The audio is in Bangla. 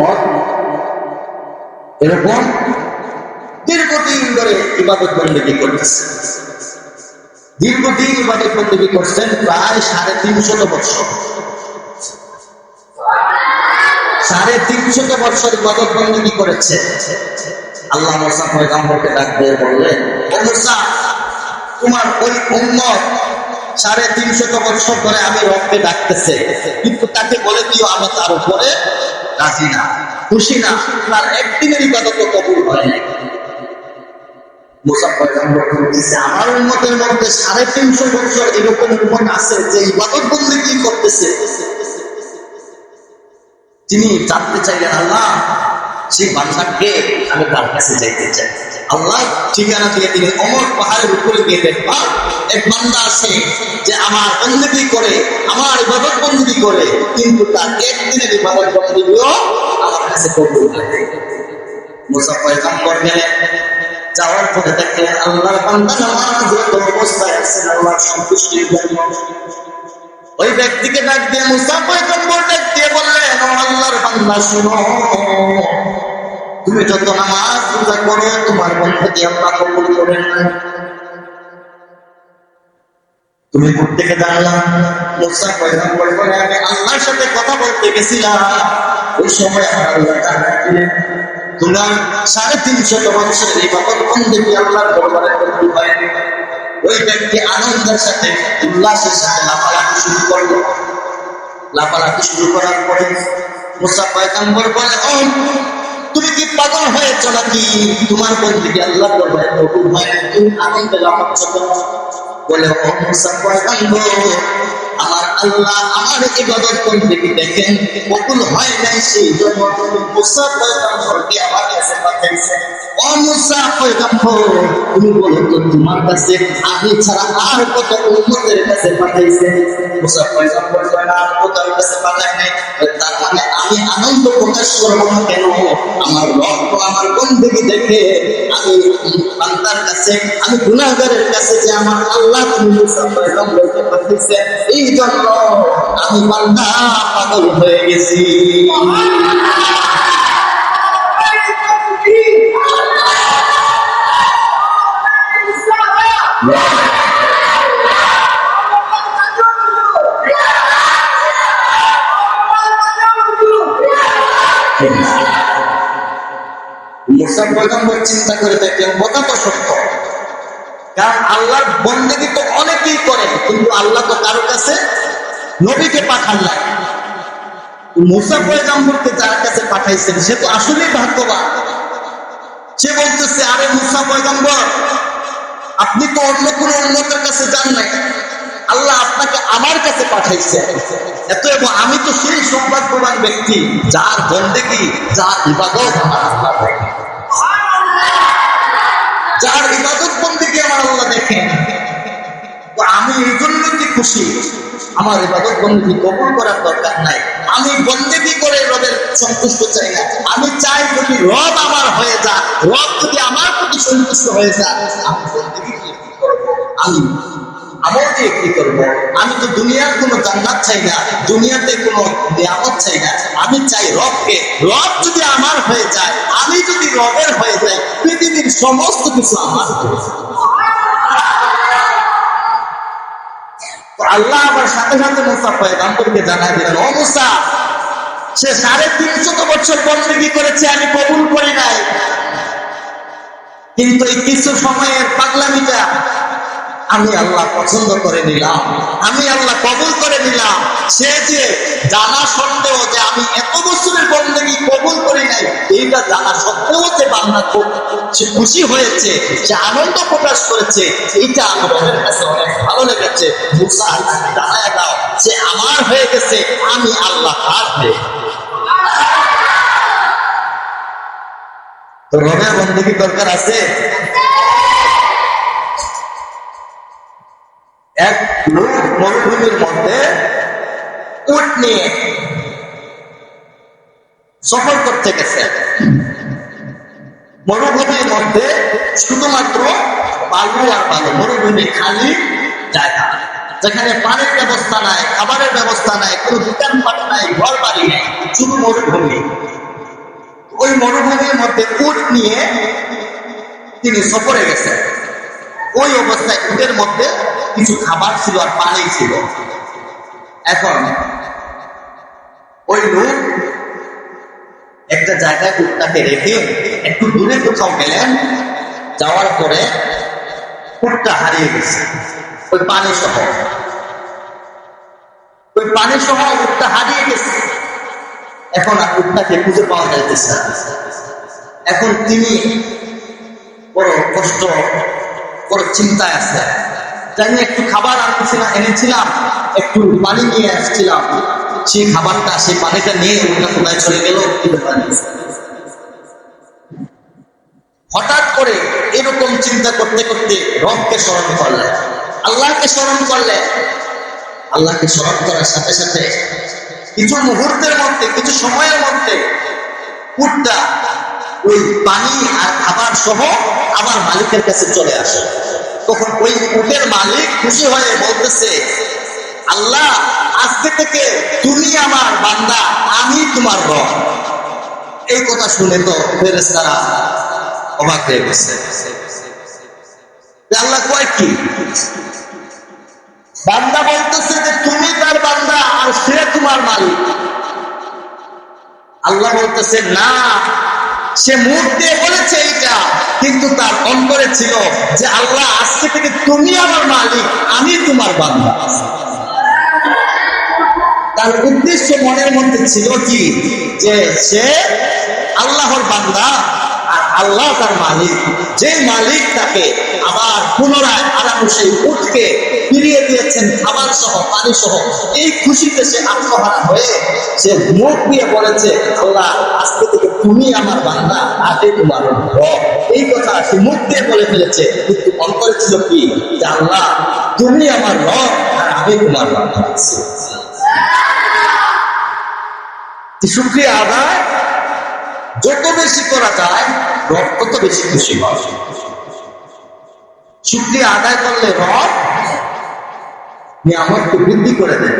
মত এরকম দীর্ঘদিন ধরে ইবাদত বন্দী করতেছে। দীর্ঘদিন ইবাদত বন্দী করছেন প্রায় সাড়ে তিনশত বছর সাড়ে তিনশত বছর ইবাদত বন্দী করেছে। আল্লাহ মোসা পয়গাম্বরকে ডাক দিয়ে বললেন, ও তোমার ওই উম্মত সাড়ে তিনশত বছর ধরে আমি রবকে ডাকতেছে। কিন্তু তাকে বলে দিও আমি তার উপরে রাজি না, খুশি না। তার একদিনের ইবাদত কবুল হয় আমার মধ্যে সাড়ে তিনশো এরকম যে করতেছে। তিনি জানতে চাইলেন, আল্লাহ সেই বান্দাকে আমি তার কাছে যাইতে চাই। আল্লাহ ঠিকানা দিয়ে তিনি অমর পাহাড়ের উপরে গিয়ে দেখবা, এক বান্দা আছে যে আমার বন্দী করে, আমার ইবাদত বন্দী করে, কিন্তু তার একদিনের ইবাদত বন্দীও আমার কাছে কবুল হয়। মুসা পয়গাম্বর গেলেন, যাওয়ার পরে দেখলেন আল্লাহর বান্দা নামাজরত অবস্থায় আছেন আল্লাহর সন্তুষ্টির জন্য। ওই ব্যক্তিকে ডাক দিয়ে মুসা পয়গম্বর ডাক দিয়ে বললেন আল্লাহর বান্দা, শুনো। তুমি যত নামাজ করো, তোমার বন্ধুকে আল্লাহ কবুল করেন তুমি ঘুর থেকে জানলাম মুসা আমি আল্লাহর সাথে কথা বলতে গেছিলাম। ওই সময় আমার সাড়ে এই আনন্দের সাথে উল্লাসের সাথে লাফালাফি শুরু করল। লাফালাফি শুরু করার পরে মুসা পয়গাম্বর বলে তুমি কি পাগল হয়েছ নাকি? তোমার বন্ধুকে আল্লাহ দরবারে কবুল হয় না তুমি আনন্দে কেন বলে ও মুসা আল্লাহ আমার ইবাদত করতে দেখেন? কবুল হয় নাই সেই জন্য। মুসা পয়গাম্বরকে আমার কাছে পাঠাইছেন ও মুসা পয়গাম্বর, তুমি বলো তো তোমার কাছে আমি ছাড়া আর কত উম্মতের কাছে পাঠাইছেন মুসা পয়গাম্বর কয় আর কত কাছে পাঠাই নাই? তার মানে আমি আনন্দ প্রকাশ করব না কেন? আমার রক্ত আমার বন্ধুকে দেখে, আমি বান্দার কাছে, আমি গুনাহগারের কাছে যে আমার আল্লাহ তুমি মুসা পয়গাম্বরকে পাঠিয়েছেন এই জন্য আমি বান্দা পাগল হয়ে গেছি। চিন্তা করে দেখলেন, কথা তো সত্য। কারণ আল্লাহর বন্দেগী তো অনেকেই করে, কিন্তু আল্লাহ তো কারও কাছে নবীকে নাই। মুসা পয়গম্বরকে যার কাছে পাঠাইছেন, সে তো আসলেই ভাগ্যবান। সে বলতেছে, আরে মুসা পয়গম্বর, আপনি তো অন্য কোন উন্নতের কাছে যান নাই। আল্লাহ আপনাকে আমার কাছে পাঠাইছে। এত এবং আমি তো সেই সৌভাগ্যবান ব্যক্তি, যার বন্দেগী যার ইবাদত আমার আল্লাহ। যার ইবাদত বন্দেগী আমার আল্লাহ দেখেন আমি এই জন্য কি খুশি? আমার ইবাদত বন্দেগী কবুল করার দরকার নাই। আমি বন্দেগী করে রবের সন্তুষ্ট চাই না। আমি চাই যদি রব আমার হয়ে যা রব যদি আমার প্রতি সন্তুষ্ট হয়ে যা আমি বন্দেগী কি করব? আমি আমল দিয়ে কি করব? আমি তো দুনিয়ার কোনো জান্নাত চাই না, দুনিয়াতে কোনো নিয়ামত চাই না। আমি চাই রবকে। রব যদি আমার হয়ে যায়, আমি যদি রবের হয়ে যাই, পৃথিবীর সমস্ত কিছু আমার হয়ে যায়। আল্লাহ আবার সাথে সাথে মুসা পয়গাম্বরকে জানাই দিলেন, ও মুসা, সে সাড়ে তিনশত বছর বন্দী করেছে, আমি কবুল করি নাই। কিন্তু এই কিছু সময়ের পাগলামিটা আমি আল্লাহ পছন্দ করে নিলাম। আমি আল্লাহ কবুল করে নিলাম। সে যে জানা এইটা জানা সত্ত্বেও যে বান্দা খুব সে খুশি হয়েছে, সে আনন্দ প্রকাশ করেছে, এইটা আমাদের কাছে অনেক ভালো লেগেছে মুসা জানায় দাও, সে আমার হয়ে গেছে, আমি আল্লাহ তার হয়ে। তো রবের বন্দী দরকার আছে এক লোক মরুভূমির মধ্যে উট নিয়ে সফর করতে গেছে। মরুভূমির মধ্যে শুধুমাত্র বালু আর বালু মরুভূমি খালি জায়গা। যেখানে পানির ব্যবস্থা নাই, খাবারের ব্যবস্থা নাই, কোনো দোকানপাট নাই, ঘর বাড়ি নাই, শুধু মরুভূমি। ওই মরুভূমির মধ্যে উট নিয়ে তিনি সফরে গেছেন। ওই অবস্থায় উটের মধ্যে কিছু খাবার ছিল আর পানি ছিল। এখন ওই লোক একটা জায়গায় উটটাকে রেখে একটু দূরে কোথাও গেলেন, যাওয়ার পরে উটটা হারিয়ে গেছে। ওই পানি সহ। ওই পানি সহ উটটা হারিয়ে গেছে। এখন আর উটটাকে খুঁজে পাওয়া যাইতেছে এখন তিনি বড় কষ্ট বড় চিন্তায় আছে। আমি একটু খাবার আনছিলাম, এনেছিলাম, একটু পানি নিয়ে আসছিলাম। সেই খাবারটা সেই পানিটা নিয়ে ওটা কোথায় চলে গেল? হঠাৎ করে এরকম চিন্তা করতে করতে রবকে স্মরণ করলেন আল্লাহকে স্মরণ করলেন আল্লাহকে স্মরণ করার সাথে সাথে কিছু মুহূর্তের মধ্যে, কিছু সময়ের মধ্যে উটটা ওই পানি আর খাবার সহ আবার মালিকের কাছে চলে আসে। তখন ওই উটের মালিক খুশি হয়ে বলতেছে আল্লাহ, আজকে থেকে তুমি আমার বান্দা, আমি তোমার রব এই কথা শুনে তো ফেরেস্তারা অবাক হয়ে গেছে। আল্লাহ কয় কি? বান্দা বলতেছে যে তুমি তার বান্দা আর সে তোমার মালিক। আল্লাহ বলতেছে, না, সে মুখ দিয়ে বলেছে এইটা, কিন্তু তার অন্তরে ছিল যে আল্লাহ আজকে থেকে তুমি আমার মালিক, আমি তোমার বান্দা। তার উদ্দেশ্য মনের মধ্যে ছিল কি? যে সে আল্লাহর বান্দা আর আল্লাহ তার মালিক। যে মালিক তাকে আবার পুনরায় আরাম সেই উঠকে ফিরিয়ে দিয়েছেন খাবার সহ পানি সহ এই খুশিতে সে আত্মহারা হয়ে সে মুখ দিয়ে বলেছে, আল্লাহ আজকে থেকে তুমি আমার বান্দা আগে তোমার এই কথা সে মুখ দিয়ে বলে ফেলেছে। কিন্তু অন্তরে ছিল কি? যে আল্লাহ, তুমি আমার রব আর আমি তোমার বান্দা শুক্রিয়া আদায়। যত বেশি করা যায়, রব তত বেশি খুশি হয়। শুক্রিয়া আদায় করলে রব নিয়ামতকে বৃদ্ধি করে দেয়।